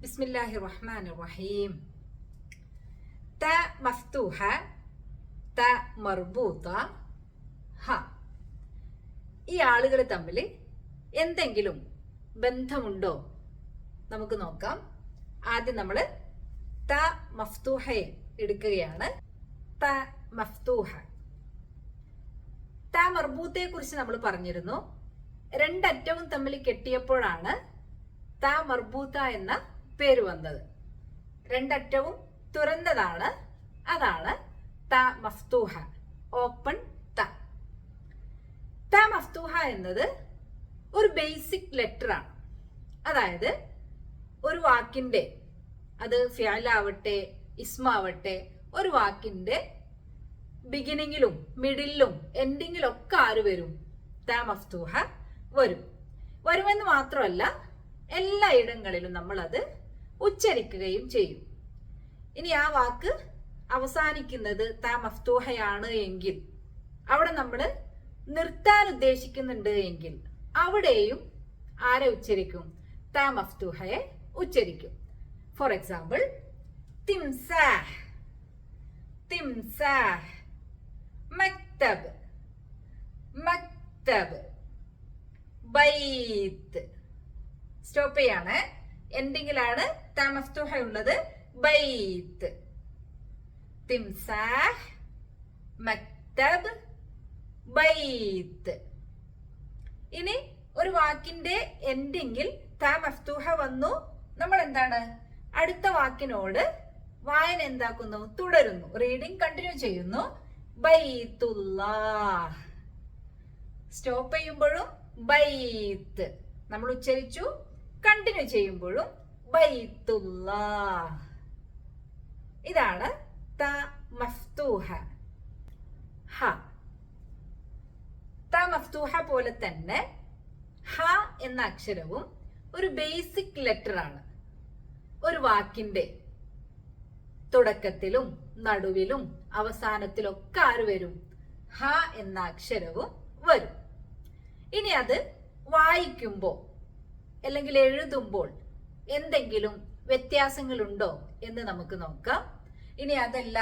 ബിസ്മില്ലാഹി റഹ്മാൻ റഹീം ത മഫ്തൂഹ ത മർബൂത്ത ഹ. ഈ ആളുകൾ തമ്മിൽ എന്തെങ്കിലും ബന്ധമുണ്ടോ? നമുക്ക് നോക്കാം. ആദ്യം നമ്മൾ ത മഫ്തൂഹയെ എടുക്കുകയാണ്. ത മഫ്തൂഹ. ത മർബൂത്തയെ കുറിച്ച് നമ്മൾ പറഞ്ഞിരുന്നു. രണ്ടറ്റവും തമ്മിൽ കെട്ടിയപ്പോഴാണ് ത മർബൂത്ത എന്ന പേര് വന്നത്. രണ്ടറ്റവും തുറന്നതാണ് അതാണ് ത മഫ്തൂഹ. ഓപ്പൺ ത. ത മഫ്തൂഹ എന്നത് ഒരു ബേസിക് ലെറ്റർ ആണ്. അതായത് ഒരു വാക്കിന്റെ അത് ഫിയാലാവട്ടെ ഇസ്മാവട്ടെ ഒരു വാക്കിന്റെ ബിഗിനിങ്ങിലും മിഡിലും എൻഡിങ്ങിലും ഒക്കെ ആര് വരും? ത മഫ്തൂഹ വരും. വരുമെന്ന് മാത്രമല്ല എല്ലാ ഇടങ്ങളിലും നമ്മൾ അത് ഉച്ചരിക്കുകയും ചെയ്യും. ഇനി ആ വാക്ക് അവസാനിക്കുന്നത് ത മഫ്തൂഹയാണ് എങ്കിൽ അവിടെ നമ്മൾ നിർത്താൻ ഉദ്ദേശിക്കുന്നുണ്ട് എങ്കിൽ അവിടെയും ആരെ ഉച്ചരിക്കും? ത മഫ്തൂഹയെ ഉച്ചരിക്കും. ഫോർ എക്സാമ്പിൾ തിംസാഹ് തിംസാഹ് മക്തബ് മക്തബ് ബൈത്ത്. സ്റ്റോപ്പ് ചെയ്യാണ്. എൻഡിങ്ങിലാണ് തമസ്തുഹ ഉള്ളത്. ബൈത്ത്. തിംസാഹ് മക്തബ് ബൈത്ത്. ഇനി ഒരു വാക്കിന്റെ എൻഡിങ്ങിൽ താ മഫ്തൂഹ വന്നു. നമ്മൾ എന്താണ് അടുത്ത വാക്കിനോട് വായന എന്താക്കുന്നു? തുടരുന്നു. റീഡിംഗ് കണ്ടിന്യൂ ചെയ്യുന്നു. സ്റ്റോപ്പ് ചെയ്യുമ്പോഴും ബൈത്ത്. നമ്മൾ ഉച്ചരിച്ചു. കണ്ടിന്യൂ ചെയ്യുമ്പോഴും ബൈത്തുള്ള. ഇതാണ് ത മഫ്തൂഹ. ഹ. ത മഫ്തൂഹ പോലെ തന്നെ ഹ എന്ന അക്ഷരവും ഒരു ബേസിക് ലെറ്റർ ആണ്. ഒരു വാക്കിന്റെ തുടക്കത്തിലും നടുവിലും അവസാനത്തിലൊക്കെ ആര് വരും? ഹ എന്ന അക്ഷരവും വരും. ഇനി അത് വായിക്കുമ്പോൾ അല്ലെങ്കിൽ എഴുതുമ്പോൾ എന്തെങ്കിലും വ്യത്യാസങ്ങളുണ്ടോ എന്ന് നമുക്ക് നോക്കാം. ഇനി അതല്ല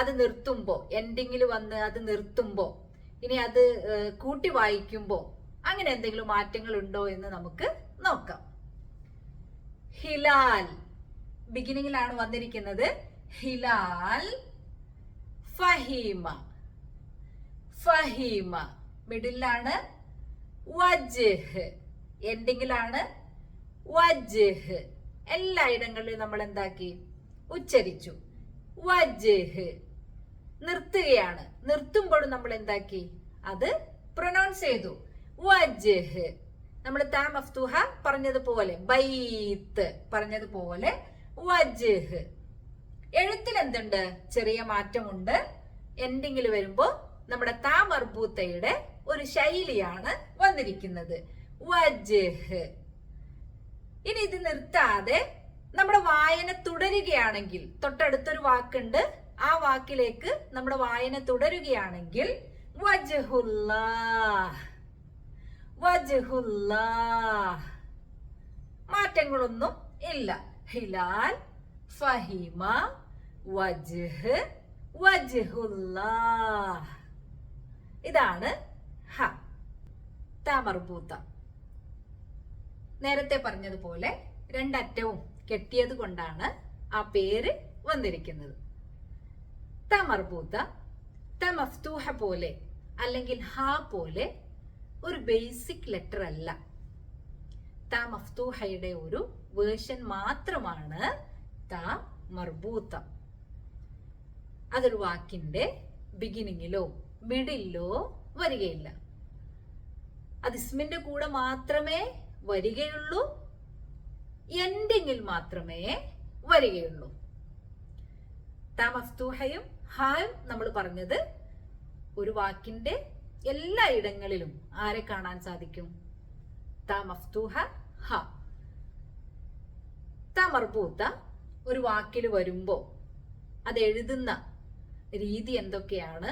അത് നിർത്തുമ്പോൾ എൻഡിങ്ങിൽ വന്ന് അത് നിർത്തുമ്പോൾ ഇനി അത് കൂട്ടി വായിക്കുമ്പോ അങ്ങനെ എന്തെങ്കിലും മാറ്റങ്ങൾ ഉണ്ടോ എന്ന് നമുക്ക് നോക്കാം. ഹിലാൽ ബിഗിനിങ്ങിലാണ് വന്നിരിക്കുന്നത്. ഹിലാൽ ഫഹീമ ഫഹീമ മിഡിലാണ് വജ്ഹ്. എൻഡിങ്ങിലാണ് വജ്ഹ്. എല്ലായിടങ്ങളിലും നമ്മൾ എന്താക്കി? ഉച്ചരിച്ചു. വജ്ഹ്. നിർത്തുകയാണ്. നിർത്തുമ്പോഴും നമ്മൾ എന്താക്കി? അത് പ്രൊനൗൺസ് ചെയ്തു. വജ്ഹ്. നമ്മൾ താ മഫ്തൂഹ പറഞ്ഞതുപോലെ ബൈത്ത് പറഞ്ഞതുപോലെ വജ്ഹ്. എഴുത്തിൽ എന്തുണ്ട്? ചെറിയ മാറ്റമുണ്ട്. എൻഡിങ്ങിൽ വരുമ്പോൾ നമ്മുടെ താ മർബൂത്തയുടെ ഒരു ശൈലിയാണ് വന്നിരിക്കുന്നത്. വജ്ഹ് ഇനി ഇത് നിർത്താതെ നമ്മുടെ വായന തുടരുകയാണെങ്കിൽ തൊട്ടടുത്തൊരു വാക്കുണ്ട്. ആ വാക്കിലേക്ക് നമ്മുടെ വായന തുടരുകയാണെങ്കിൽ മാറ്റങ്ങളൊന്നും ഇല്ല. ഹിലാൽ ഫഹിമ വജ്ഹ് വജ്ഹുല്ലാ ഇതാണ് ഹ താമർബൂത്ത നേരത്തെ പറഞ്ഞതുപോലെ രണ്ടറ്റവും കെട്ടിയത് കൊണ്ടാണ് ആ പേര് വന്നിരിക്കുന്നത്. തമർബൂത്ത തമഫ്തൂഹ പോലെ അല്ലെങ്കിൽ ഹ പോലെ ഒരു ബേസിക് ലെറ്റർ അല്ല. ത മഫ്തൂഹയുടെ ഒരു വേർഷൻ മാത്രമാണ് ത മർബൂത്ത അതൊരു വാക്കിന്റെ ബിഗിനിങ്ങിലോ മിഡിലോ വരികയില്ല. അത് ഇസ്മിന്റെ കൂടെ മാത്രമേ വരികയുള്ളൂ. എന്തെങ്കിൽ മാത്രമേ വരികയുള്ളൂ. ത ഹായും നമ്മൾ പറഞ്ഞത് ഒരു വാക്കിന്റെ എല്ലാ ഇടങ്ങളിലും ആരെ കാണാൻ സാധിക്കും? തമസ്തുഹ ഹ ത ഒരു വാക്കിൽ വരുമ്പോ അത് എഴുതുന്ന രീതി എന്തൊക്കെയാണ്?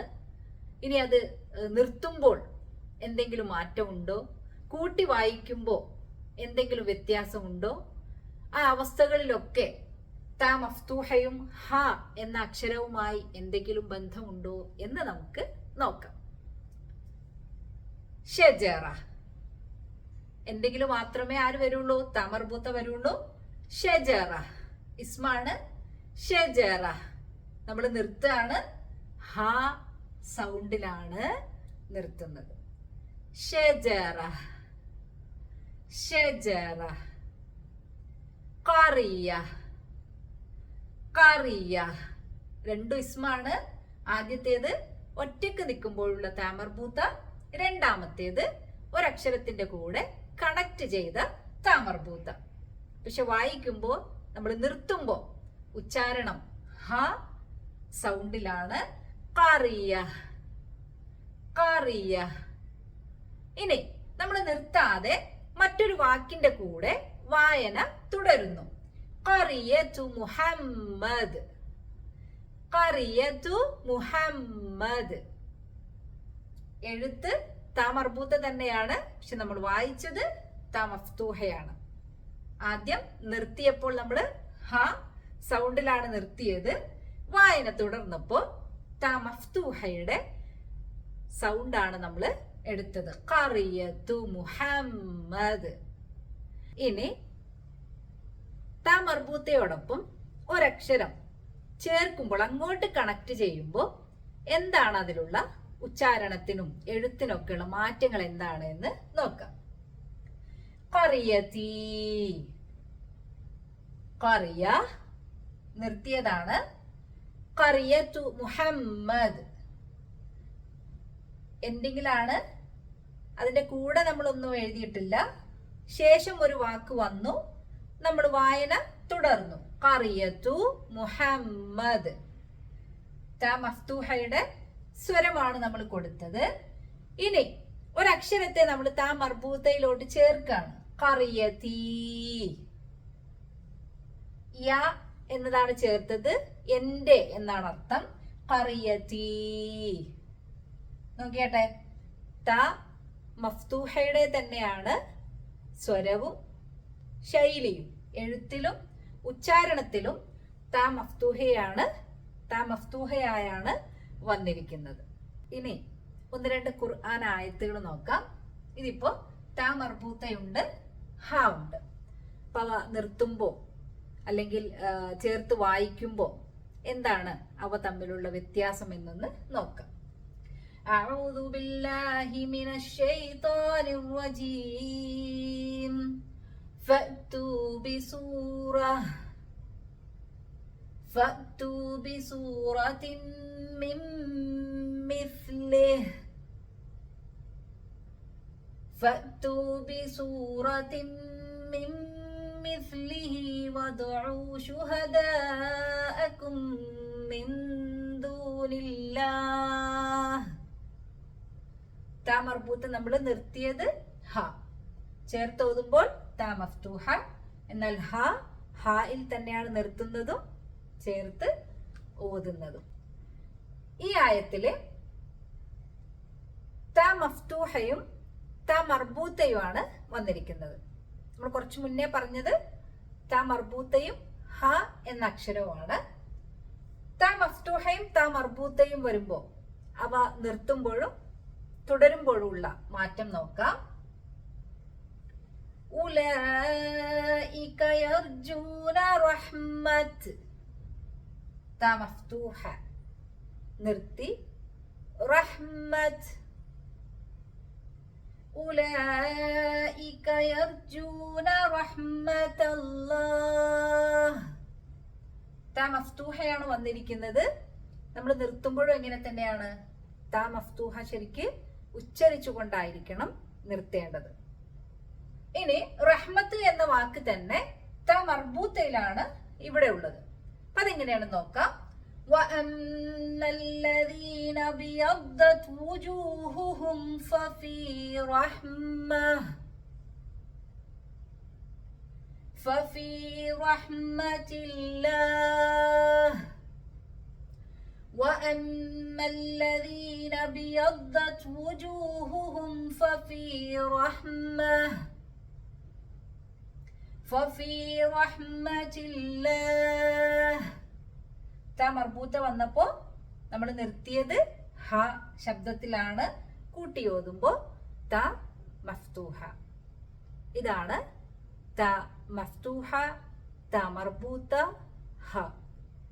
ഇനി അത് നിർത്തുമ്പോൾ എന്തെങ്കിലും മാറ്റമുണ്ടോ? കൂട്ടി വായിക്കുമ്പോൾ എന്തെങ്കിലും വ്യത്യാസമുണ്ടോ? ആ അവസ്ഥകളിലൊക്കെ താ മഫ്തൂഹയും ഹ എന്ന അക്ഷരവുമായി എന്തെങ്കിലും ബന്ധമുണ്ടോ എന്ന് നമുക്ക് നോക്കാം. ഷജറ. എന്തെങ്കിലും മാത്രമേ ആര് വരുള്ളൂ? തമർബൂത്ത വരുള്ളൂ. ഷജറ. ഇസ്മാണ് ഷജറ. നമ്മൾ നിർത്തുകയാണ്. ഹ സൗണ്ടിലാണ് നിർത്തുന്നത്. ഷജറ. ഷജറ കറിയ കറിയ രണ്ടു ഇസ്മാണ് ആദ്യത്തേത് ഒറ്റയ്ക്ക് നിൽക്കുമ്പോഴുള്ള താമർഭൂത രണ്ടാമത്തേത് ഒരക്ഷരത്തിന്റെ കൂടെ കണക്ട് ചെയ്ത താമർഭൂത പക്ഷെ വായിക്കുമ്പോൾ നമ്മൾ നിർത്തുമ്പോൾ ഉച്ചാരണം ഹ സൗണ്ടിലാണ് കറിയ കറിയ. ഇനി നമ്മൾ നിർത്താതെ മറ്റൊരു വാക്കിന്റെ കൂടെ വായന തുടരുന്നു. മുഹമ്മദ്. മുഹമ്മദ്. എഴുത്ത് താമർബൂത്ത തന്നെയാണ് പക്ഷെ നമ്മൾ വായിച്ചത് താമഫ്തൂഹയാണ്. ആദ്യം നിർത്തിയപ്പോൾ നമ്മൾ ഹ സൗണ്ടിലാണ് നിർത്തിയത്. വായന തുടർന്നപ്പോൾ താമഫ്തൂഹയുടെ സൗണ്ടാണ് നമ്മൾ എടുത്തത്. കറിയത്തു മുഹമ്മദ്. ഇനി താ ഒരക്ഷരം ചേർക്കുമ്പോൾ അങ്ങോട്ട് കണക്ട് ചെയ്യുമ്പോൾ എന്താണ് അതിലുള്ള ഉച്ചാരണത്തിനും എഴുത്തിനൊക്കെയുള്ള മാറ്റങ്ങൾ എന്താണ് എന്ന് നോക്കാം. കറിയത്തി കറിയ നിർത്തിയതാണ്. കറിയത്തു മുഹമ്മദ്. എന്തെങ്കിലാണ്? അതിന്റെ കൂടെ നമ്മളൊന്നും എഴുതിയിട്ടില്ല. ശേഷം ഒരു വാക്ക് വന്നു. നമ്മൾ വായന തുടർന്നു. കറിയത്തു മുഹമ്മദ്. താ സ്വരമാണ് നമ്മൾ കൊടുത്തത്. ഇനി ഒരക്ഷരത്തെ നമ്മൾ താ മർബൂത്തയിലോട്ട് ചേർക്കാണ്. കറിയതീ യ എന്നതാണ് ചേർത്തത്. എന്റെ എന്നാണ് അർത്ഥം. കറിയതീ നോക്കിയാട്ടെ. ത മഫ്തൂഹയുടെ തന്നെയാണ് സ്വരവും ശൈലിയും. എഴുത്തിലും ഉച്ചാരണത്തിലും താ മഫ്തൂഹയാണ് താ മഫ്തൂഹയായാണ് വന്നിരിക്കുന്നത്. ഇനി ഒന്ന് രണ്ട് ഖുർആൻ ആയത്തുകൾ നോക്കാം. ഇതിപ്പോ താ മർബൂത്തയുണ്ട് ഹ ഉണ്ട്. നിർത്തുമ്പോ നിർത്തുമ്പോൾ അല്ലെങ്കിൽ ചേർത്ത് വായിക്കുമ്പോൾ എന്താണ് അവ തമ്മിലുള്ള വ്യത്യാസം എന്നൊന്ന് നോക്കാം. أعوذ بالله من الشيطان الرجيم. فأتوا بسورة فأتوا بسورة من مثله. فأتوا بسورة من مثله وادعوا شهداءكم من دون الله. താ നമ്മൾ നിർത്തിയത് ഹ. ചേർത്ത് ഓതുമ്പോൾ താ മഫ്തൂഹ. എന്നാൽ ഹ ഹായിൽ തന്നെയാണ് നിർത്തുന്നതും ചേർത്ത് ഓതുന്നതും. ഈ ആയത്തിൽ താ മഫ്തൂഹയും വന്നിരിക്കുന്നത്. നമ്മൾ കുറച്ച് മുന്നേ പറഞ്ഞത് താ ഹ എന്ന അക്ഷരവുമാണ്. താ മഫ്തൂഹയും താ വരുമ്പോൾ അവ നിർത്തുമ്പോഴും തുടരുമ്പോഴുള്ള മാറ്റം നോക്കാം. നിർത്തി. റഹ്മത്ത് വന്നിരിക്കുന്നത്. നമ്മൾ നിർത്തുമ്പോഴും എങ്ങനെ തന്നെയാണ്? താ മഫ്തൂഹ ശരിക്ക് ഉച്ചരിച്ചുകൊണ്ടായിരിക്കണം നിർത്തേണ്ടത് ഇനി റഹ്മത്ത് എന്ന വാക്ക് തന്നെ താ മർബൂത്തയിലാണ് ഇവിടെ ഉള്ളത് അപ്പൊ അതെങ്ങനെയാണ് നോക്കാം وأما الذين ابيضت وجوههم ففي رحمة ففي رحمة الله وأما الذين ابيضت وجوههم ففي رحمة ഫഫീ റഹ്മത്തില്ലാഹ് ത മർബൂത്ത വന്നപ്പോ നമ്മൾ നിർത്തിയത് ഹ ശബ്ദത്തിലാണ് കൂട്ടി ഓതുമ്പോ ത മഫ്തൂഹ ഇതാണ് ത മഫ്തൂഹ ത മർബൂത്ത ഹ